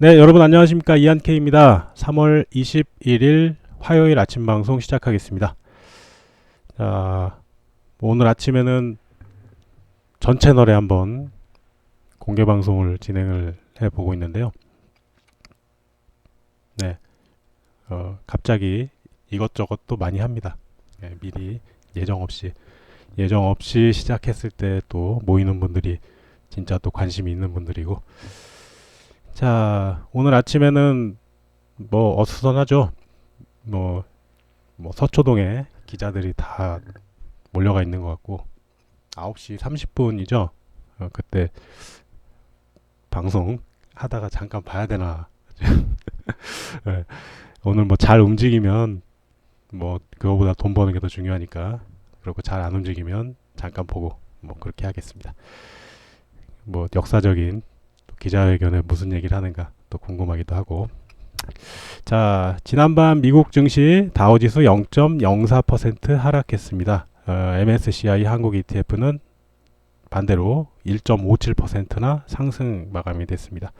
네, 여러분 안녕하십니까 이한케입니다. 3월 21일 화요일 아침 방송 시작하겠습니다. 자, 오늘 아침에는 전 채널에 한번 공개 방송을 진행을 해 보고 있는데요. 네, 어, 갑자기 이것저것 또 많이 합니다. 네, 미리 예정 없이 예정 없이 시작했을 때 또 모이는 분들이 진짜 또 관심이 있는 분들이고 자, 오늘 아침에는 뭐 어수선하죠. 뭐, 뭐 서초동에 기자들이 다 몰려가 있는 것 같고 9시 30분이죠. 어, 그때 방송 하다가 잠깐 봐야 되나. 네, 오늘 뭐 잘 움직이면 뭐 그거보다 돈 버는 게 더 중요하니까 그리고 잘 안 움직이면 잠깐 보고 뭐 그렇게 하겠습니다. 뭐 역사적인 또 기자회견에 무슨 얘기를 하는가 또 궁금하기도 하고 자 지난밤 미국 증시 다우지수 0.04% 하락했습니다. 어, MSCI 한국 ETF는 반대로 1.57%나 상승 마감이 됐습니다.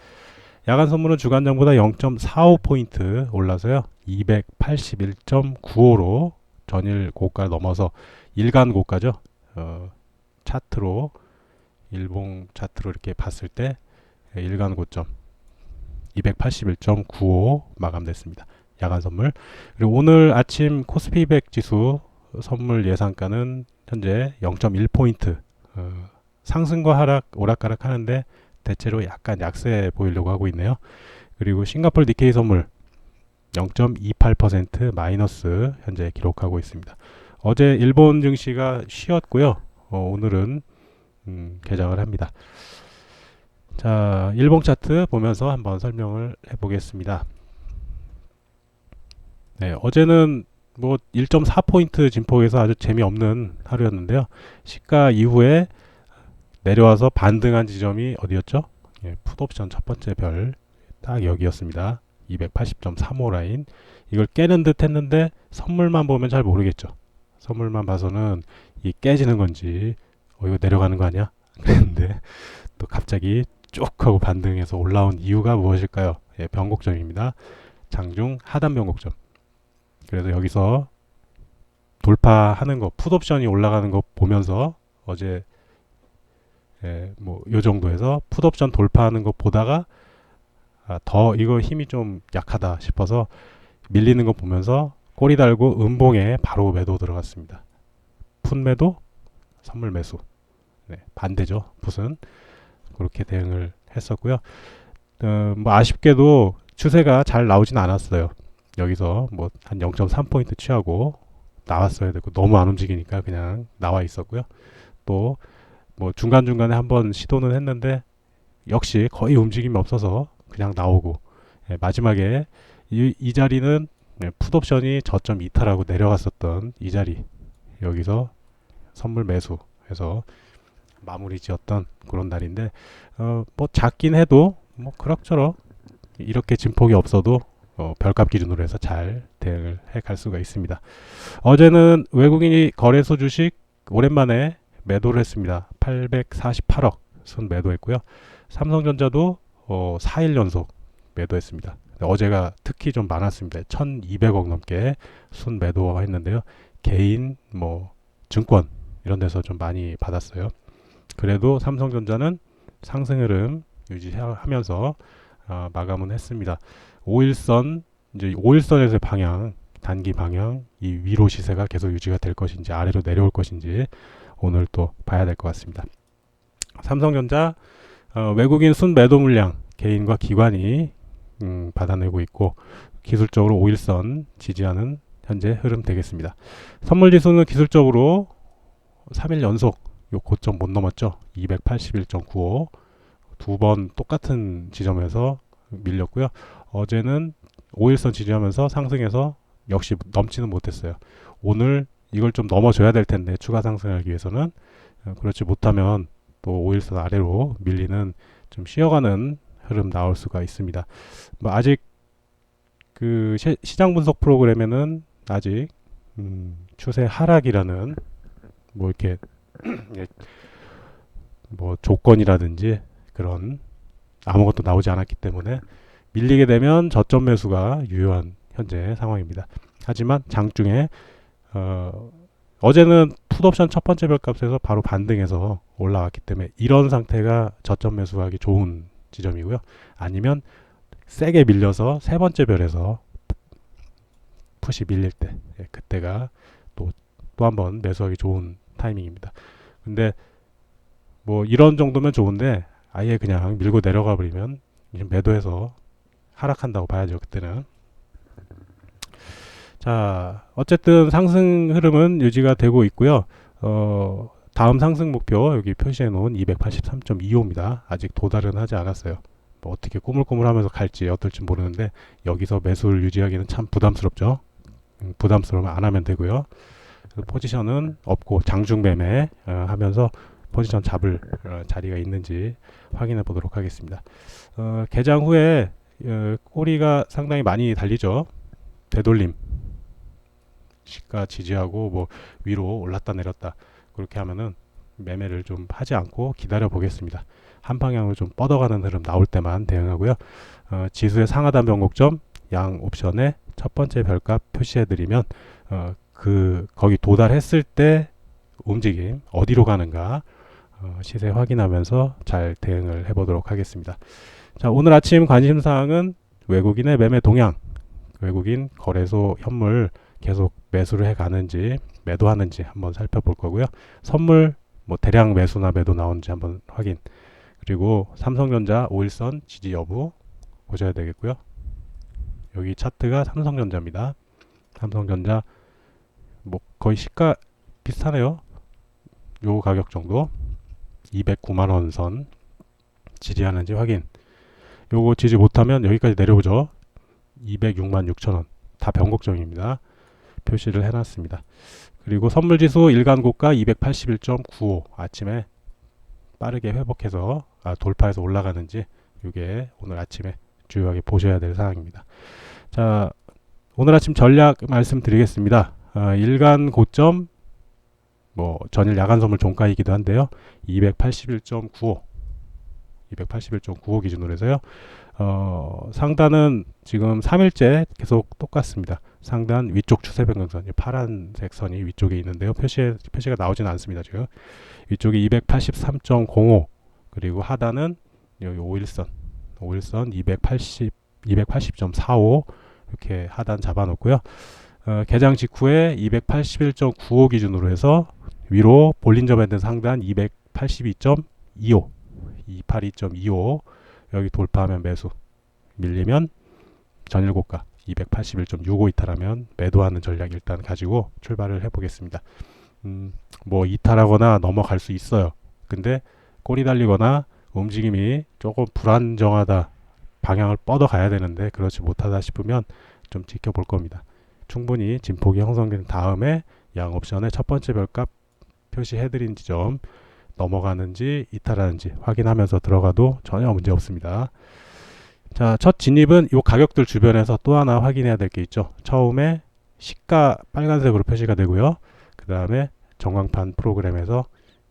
야간 선물은 주간 정보다 0.45포인트 올라서요. 281.95로 전일 고가 넘어서 일간 고가죠. 어, 차트로 일봉 차트로 이렇게 봤을 때 일간 고점 281.95 마감됐습니다. 야간 선물. 그리고 오늘 아침 코스피 100 지수 선물 예상가는 현재 0.1포인트 어, 상승과 하락 오락가락 하는데 대체로 약간 약세 보이려고 하고 있네요. 그리고 싱가폴 니케이 선물 0.28% 마이너스 현재 기록하고 있습니다. 어제 일본 증시가 쉬었고요. 어, 오늘은 음, 개장을 합니다. 자, 일봉 차트 보면서 한번 설명을 해 보겠습니다. 네, 어제는 뭐 1.4포인트 진폭에서 아주 재미없는 하루였는데요. 시가 이후에 내려와서 반등한 지점이 어디였죠? 예, 풋옵션 첫 번째 별 딱 여기였습니다. 280.35 라인 이걸 깨는 듯 했는데 선물만 보면 잘 모르겠죠. 선물만 봐서는 이 깨지는 건지 어 이거 내려가는 거 아니야? 그랬는데 또 갑자기 쭉 하고 반등해서 올라온 이유가 무엇일까요? 예, 변곡점입니다. 장중 하단 변곡점. 그래서 여기서 돌파하는 거, 풋옵션이 올라가는 거 보면서 어제 예, 뭐요 정도에서 풋옵션 돌파하는 거 보다가 아, 더 이거 힘이 좀 약하다 싶어서 밀리는 거 보면서 꼬리 달고 음봉에 바로 매도 들어갔습니다. 풋 매도, 선물 매수. 네, 반대죠. 풋은 그렇게 대응을 했었고요. 어, 뭐 아쉽게도 추세가 잘 나오진 않았어요. 여기서 뭐 한 0.3포인트 취하고 나왔어야 되고 너무 안 움직이니까 그냥 나와 있었고요. 또 뭐 중간중간에 한번 시도는 했는데 역시 거의 움직임이 없어서 그냥 나오고 예, 마지막에 이, 이 자리는 네, 풋옵션이 저점 이탈하고 내려갔었던 이 자리 여기서 선물 매수 해서 마무리 지었던 그런 날인데 어, 뭐 작긴 해도 뭐 그럭저럭 이렇게 진폭이 없어도 어, 별값 기준으로 해서 잘 대응을 해 갈 수가 있습니다. 어제는 외국인이 거래소 주식 오랜만에 매도를 했습니다. 848억 순 매도했고요. 삼성전자도 어, 4일 연속 매도했습니다. 어제가 특히 좀 많았습니다. 1200억 넘게 순 매도했는데요. 개인 뭐 증권 이런 데서 좀 많이 받았어요. 그래도 삼성전자는 상승 흐름 유지하면서 어, 마감은 했습니다. 5일선 이제 5일선에서의 방향 단기 방향 이 위로 시세가 계속 유지가 될 것인지 아래로 내려올 것인지 오늘 또 봐야 될 것 같습니다. 삼성전자 어, 외국인 순 매도 물량 개인과 기관이 음, 받아내고 있고 기술적으로 5일선 지지하는 현재 흐름 되겠습니다. 선물 지수는 기술적으로 3일 연속 요 고점 못 넘었죠. 281.95 두 번 똑같은 지점에서 밀렸고요. 어제는 5일선 지지하면서 상승해서 역시 넘지는 못했어요. 오늘 이걸 좀 넘어줘야 될 텐데 추가 상승하기 위해서는 어, 그렇지 못하면 또 5일선 아래로 밀리는 좀 쉬어가는 흐름 나올 수가 있습니다. 뭐 아직 그 시, 장 분석 프로그램에는 아직 음, 추세 하락이라는 뭐 이렇게 예, 뭐 조건이라든지 그런 아무것도 나오지 않았기 때문에 밀리게 되면 저점 매수가 유효한 현재 상황입니다. 하지만 장중에 어, 어제는 풋옵션 첫 번째 별값에서 바로 반등해서 올라왔기 때문에 이런 상태가 저점 매수하기 좋은 지점이고요. 아니면 세게 밀려서 세 번째 별에서 풋이 밀릴 때 예, 그때가 또 또 한번 매수하기 좋은 타이밍입니다. 근데 뭐 이런 정도면 좋은데 아예 그냥 밀고 내려가 버리면 매도해서 하락한다고 봐야죠. 그때는. 자, 어쨌든 상승 흐름은 유지가 되고 있고요. 어, 다음 상승 목표 여기 표시해 놓은 283.25입니다. 아직 도달은 하지 않았어요. 뭐 어떻게 꼬물꼬물하면서 갈지 어떨지 모르는데 여기서 매수를 유지하기는 참 부담스럽죠. 음, 부담스러우면 안 하면 되고요. 그래서 포지션은 없고 장중 매매 어, 하면서 포지션 잡을 어, 자리가 있는지 확인해 보도록 하겠습니다. 어, 개장 후에 어, 꼬리가 상당히 많이 달리죠. 되돌림 시가 지지하고 뭐 위로 올랐다 내렸다 그렇게 하면은 매매를 좀 하지 않고 기다려 보겠습니다. 한 방향으로 좀 뻗어가는 흐름 나올 때만 대응하고요. 어, 지수의 상하단 변곡점 양 옵션에 첫 번째 별값 표시해 드리면 어, 그 거기 도달했을 때 움직임 어디로 가는가 어, 시세 확인하면서 잘 대응을 해보도록 하겠습니다. 자 오늘 아침 관심 사항은 외국인의 매매 동향, 외국인 거래소 현물 계속 매수를 해 가는지 매도하는지 한번 살펴볼 거고요. 선물 뭐 대량 매수나 매도 나오는지 한번 확인. 그리고 삼성전자 5일선 지지 여부 보셔야 되겠고요. 여기 차트가 삼성전자입니다. 삼성전자 뭐 거의 시가 비슷하네요. 요 가격 정도 209만 원 선 지지하는지 확인. 요거 지지 못하면 여기까지 내려오죠. 206만 6천 원. 다 변곡점입니다. 표시를 해놨습니다. 그리고 선물지수 일간 고가 281.95 아침에 빠르게 회복해서 아, 돌파해서 올라가는지 이게 오늘 아침에 주요하게 보셔야 될 사항입니다. 자 오늘 아침 전략 말씀드리겠습니다. 아, 일간 고점 뭐 전일 야간 선물 종가이기도 한데요. 281.95 281.95 기준으로 해서요. 어, 상단은 지금 3일째 계속 똑같습니다. 상단 위쪽 추세 변경선, 이 파란색 선이 위쪽에 있는데요. 표시 표시가 나오지는 않습니다. 지금 위쪽이 283.05 그리고 하단은 여기 5일선, 5일선 280 280.45 이렇게 하단 잡아놓고요. 어, 개장 직후에 281.95 기준으로 해서 위로 볼린저 밴드 상단 282.25 282.25 여기 돌파하면 매수 밀리면 전일 고가 281.65 이탈하면 매도하는 전략 일단 가지고 출발을 해보겠습니다. 음, 뭐 이탈하거나 넘어갈 수 있어요. 근데 꼬리 달리거나 움직임이 조금 불안정하다 방향을 뻗어 가야 되는데 그렇지 못하다 싶으면 좀 지켜볼 겁니다. 충분히 진폭이 형성된 다음에 양 옵션의 첫 번째 별값 표시해드린 지점 넘어가는지 이탈하는지 확인하면서 들어가도 전혀 문제 없습니다. 자, 첫 진입은 이 가격들 주변에서 또 하나 확인해야 될 게 있죠. 처음에 시가 빨간색으로 표시가 되고요. 그 다음에 전광판 프로그램에서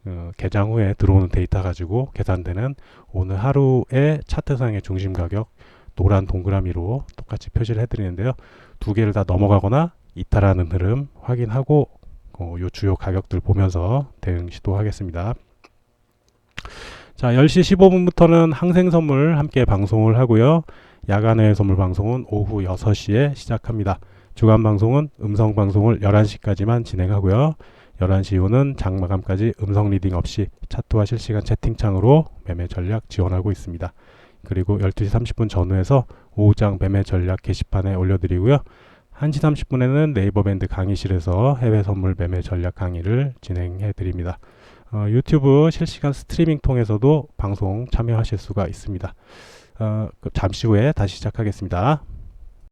어, 개장 후에 들어오는 데이터 가지고 계산되는 오늘 하루의 차트상의 중심 가격 노란 동그라미로 똑같이 표시를 해드리는데요. 두 개를 다 넘어가거나 이탈하는 흐름 확인하고 어, 요 주요 가격들 보면서 대응 시도하겠습니다. 자, 10시 15분부터는 항생 선물 함께 방송을 하고요. 야간의 선물 방송은 오후 6시에 시작합니다. 주간 방송은 음성 방송을 11시까지만 진행하고요. 11시 이후는 장마감까지 음성 리딩 없이 차트와 실시간 채팅창으로 매매 전략 지원하고 있습니다. 그리고 12시 30분 전후에서 오후장 매매 전략 게시판에 올려드리고요. 1시 30분에는 네이버 밴드 강의실에서 해외 선물 매매 전략 강의를 진행해 드립니다. 어, 유튜브 실시간 스트리밍 통해서도 방송 참여하실 수가 있습니다. 어, 잠시 후에 다시 시작하겠습니다.